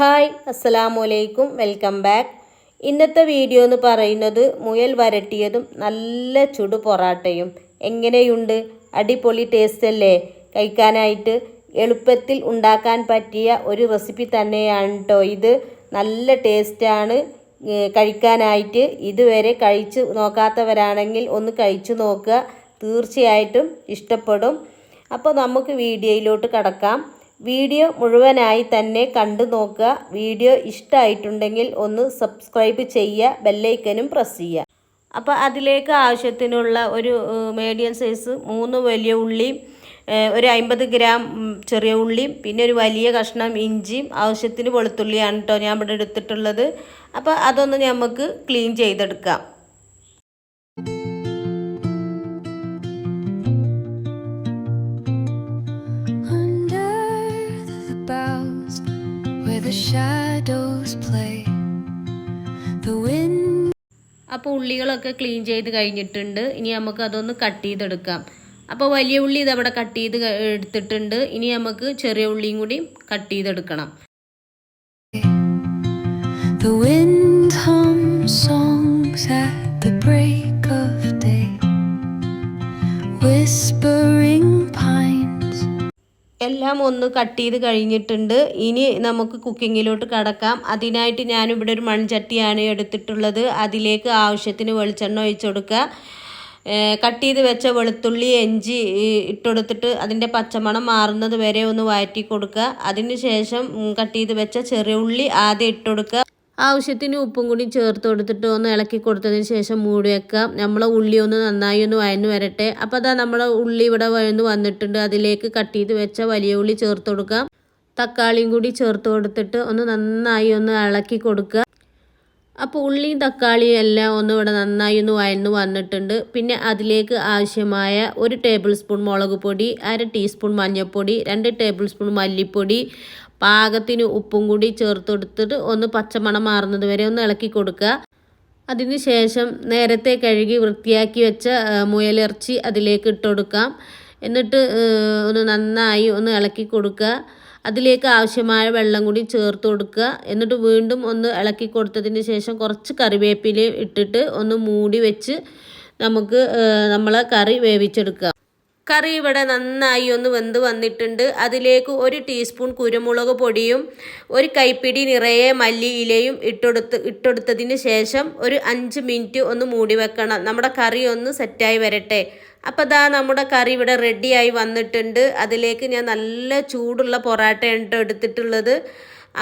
Hi അസ്സലാമലൈക്കും welcome back. ഇന്നത്തെ video എന്ന് പറയുന്നത് മുയൽ വരട്ടിയതും നല്ല ചുടു പൊറാട്ടയും. എങ്ങനെയുണ്ട്? അടിപൊളി ടേസ്റ്റ് അല്ലേ? കഴിക്കാനായിട്ട് എളുപ്പത്തിൽ ഉണ്ടാക്കാൻ പറ്റിയ ഒരു റെസിപ്പി തന്നെയാണ് കേട്ടോ ഇത്. നല്ല ടേസ്റ്റാണ് കഴിക്കാനായിട്ട് ഇതുവരെ കഴിച്ച് നോക്കാത്തവരാണെങ്കിൽ ഒന്ന് കഴിച്ചു നോക്കുക. തീർച്ചയായിട്ടും ഇഷ്ടപ്പെടും. അപ്പോൾ നമുക്ക് വീഡിയോയിലോട്ട് കടക്കാം. വീഡിയോ മുഴുവനായി തന്നെ കണ്ടു നോക്കുക. വീഡിയോ ഇഷ്ടമായിട്ടുണ്ടെങ്കിൽ ഒന്ന് സബ്സ്ക്രൈബ് ചെയ്യുക ബെല്ലൈക്കനും പ്രസ് ചെയ്യുക. അപ്പോൾ അതിലേക്ക് ആവശ്യത്തിനുള്ള ഒരു മീഡിയം സൈസ് മൂന്ന് വലിയ ഉള്ളിയും ഒരു അമ്പത് ഗ്രാം ചെറിയ ഉള്ളിയും പിന്നെ ഒരു വലിയ കഷ്ണം ഇഞ്ചിയും ആവശ്യത്തിന് വെളുത്തുള്ളിയാണ് കേട്ടോ ഞാൻ ഇവിടെ എടുത്തിട്ടുള്ളത്. അപ്പോൾ അതൊന്ന് നമുക്ക് ക്ലീൻ ചെയ്തെടുക്കാം. The shadows play, the wind അപ്പോൾ ഉള്ളികളൊക്കെ ക്ലീൻ ചെയ്ത് കഴിഞ്ഞിട്ടുണ്ട്. ഇനി നമുക്ക് അതൊന്ന് കട്ട് ചെയ്തെടുക്കാം. അപ്പോൾ വലിയ ഉള്ളി ഇതവിടെ കട്ട് ചെയ്ത് എടുത്തിട്ടുണ്ട്. ഇനി നമുക്ക് ചെറിയ ഉള്ളിയും കൂടി കട്ട് ചെയ്തെടുക്കണം. The wind hums songs at the break of day, whispering. എല്ലാം ഒന്ന് കട്ട് ചെയ്ത് കഴിഞ്ഞിട്ടുണ്ട്. ഇനി നമുക്ക് കുക്കിങ്ങിലോട്ട് കടക്കാം. അതിനായിട്ട് ഞാനിവിടെ ഒരു മൺചട്ടിയാണ് എടുത്തിട്ടുള്ളത്. അതിലേക്ക് ആവശ്യത്തിന് വെളിച്ചെണ്ണ ഒഴിച്ചു കൊടുക്കുക. കട്ട് ചെയ്ത് വെച്ച വെളുത്തുള്ളി എഞ്ചി ഇട്ടുകൊടുത്തിട്ട് അതിന്റെ പച്ചമണം മാറുന്നത് വരെ ഒന്ന് വഴറ്റി കൊടുക്കുക. അതിന് ശേഷം കട്ട് ചെയ്ത് വെച്ച ചെറിയ ഉള്ളി ആദ്യം ഇട്ട് കൊടുക്കുക. ആവശ്യത്തിന് ഉപ്പും കൂടി ചേർത്ത് കൊടുത്തിട്ട് ഒന്ന് ഇളക്കി കൊടുത്തതിന് ശേഷം മൂടി വെക്കാം നമ്മളെ ഉള്ളി ഒന്ന് നന്നായി ഒന്ന് വഴന്നു വരട്ടെ. അപ്പോൾ അതാ നമ്മളെ ഉള്ളി ഇവിടെ വഴന്നു വന്നിട്ടുണ്ട്. അതിലേക്ക് കട്ട് ചെയ്ത് വെച്ച വലിയ ഉള്ളി ചേർത്ത് കൊടുക്കാം തക്കാളിയും കൂടി ചേർത്ത് കൊടുത്തിട്ട് ഒന്ന് നന്നായി ഒന്ന് ഇളക്കി കൊടുക്കുക. അപ്പോൾ ഉള്ളിയും തക്കാളിയും എല്ലാം ഒന്ന് ഇവിടെ നന്നായി ഒന്ന് വഴന്നു വന്നിട്ടുണ്ട്. പിന്നെ അതിലേക്ക് ആവശ്യമായ ഒരു ടേബിൾ സ്പൂൺ മുളക് പൊടി അര ടീസ്പൂൺ മഞ്ഞൾപ്പൊടി രണ്ട് ടേബിൾ സ്പൂൺ മല്ലിപ്പൊടി പാകത്തിന് ഉപ്പും കൂടി ചേർത്തെടുത്തിട്ട് ഒന്ന് പച്ചമണം മാറുന്നത് വരെ ഒന്ന് ഇളക്കി കൊടുക്കുക. അതിന് ശേഷം നേരത്തെ കഴുകി വൃത്തിയാക്കി വെച്ച മുയലിറച്ചി അതിലേക്ക് ഇട്ട് കൊടുക്കാം. എന്നിട്ട് ഒന്ന് നന്നായി ഒന്ന് ഇളക്കി കൊടുക്കുക. അതിലേക്ക് ആവശ്യമായ വെള്ളം കൂടി ചേർത്ത് കൊടുക്കുക. എന്നിട്ട് വീണ്ടും ഒന്ന് ഇളക്കി കൊടുത്തതിന് ശേഷം കുറച്ച് കറിവേപ്പില ഇട്ടിട്ട് ഒന്ന് മൂടി വെച്ച് നമുക്ക് നമ്മളെ കറി വേവിച്ചെടുക്കുക കറി ഇവിടെ നന്നായി ഒന്ന് വെന്ത് വന്നിട്ടുണ്ട്. അതിലേക്ക് ഒരു ടീസ്പൂൺ കുരുമുളക് പൊടിയും ഒരു കൈപ്പിടി നിറയെ മല്ലി ഇലയും ഇട്ടെടുത്ത് ഇട്ടെടുത്തതിന് ശേഷം ഒരു അഞ്ച് മിനിറ്റ് ഒന്ന് മൂടി വെക്കണം. നമ്മുടെ കറി ഒന്ന് സെറ്റായി വരട്ടെ. അപ്പോൾ ദാ നമ്മുടെ കറി ഇവിടെ റെഡിയായി വന്നിട്ടുണ്ട്. അതിലേക്ക് ഞാൻ നല്ല ചൂടുള്ള പൊറാട്ടയാണ് എടുത്തിട്ടുള്ളത്.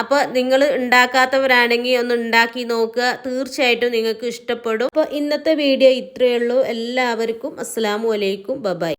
അപ്പോൾ നിങ്ങൾ ഉണ്ടാക്കാത്തവരാണെങ്കിൽ ഒന്ന് ഉണ്ടാക്കി നോക്കുക. തീർച്ചയായിട്ടും നിങ്ങൾക്ക് ഇഷ്ടപ്പെടും. അപ്പോൾ ഇന്നത്തെ വീഡിയോ ഇത്രയേ ഉള്ളൂ. എല്ലാവർക്കും അസ്സാം വലൈക്കും ബബായ്.